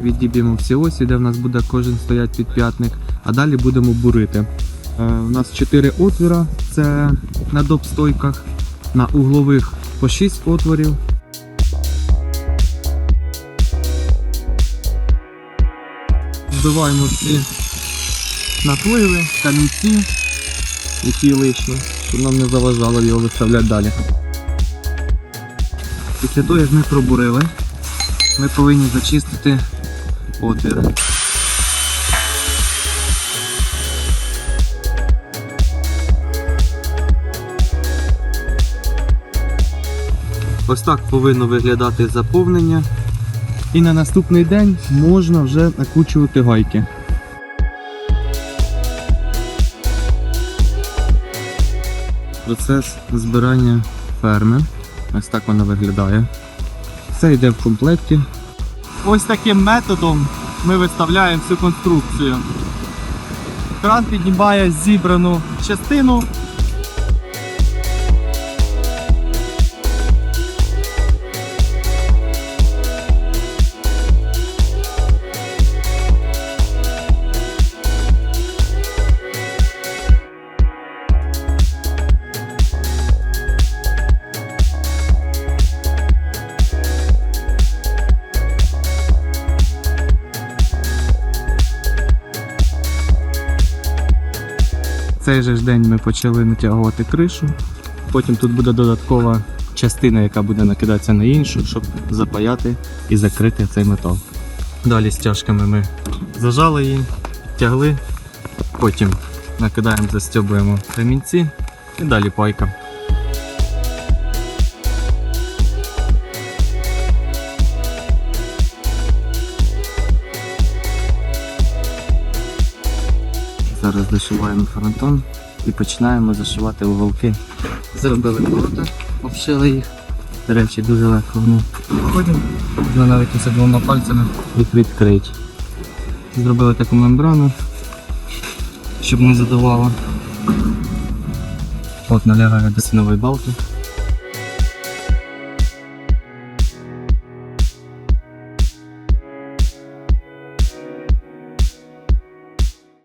відіб'ємо всі осі, де в нас буде кожен стоять підп'ятник, а далі будемо бурити. Е, У нас 4 отвіра, це на допстойках, на углових по 6 отворів. Збиваємо всі напливи, камінці, які лишні, щоб нам не заважало його виставляти далі. Після того, як ми пробурили, ми повинні зачистити отвір. Ось так повинно виглядати заповнення. І на наступний день можна вже накручувати гайки. Процес збирання ферми. Ось так воно виглядає. Все йде в комплекті. Ось таким методом ми виставляємо всю конструкцію. Кран піднімає зібрану частину. Цей же ж день ми почали натягувати кришу. Потім тут буде додаткова частина, яка буде накидатися на іншу, щоб запаяти і закрити цей метал. Далі стяжками ми зажали її, підтягли, потім накидаємо, застьобуємо ремінці і далі пайка. Зараз зашиваємо фронтон і починаємо зашивати уголки. Зробили ворота, обшили їх. До речі, дуже легко воно виходить. Можна навіть ось двома пальцями їх відкрити. Зробили таку мембрану, щоб не задувало. От налягає до сінової балки.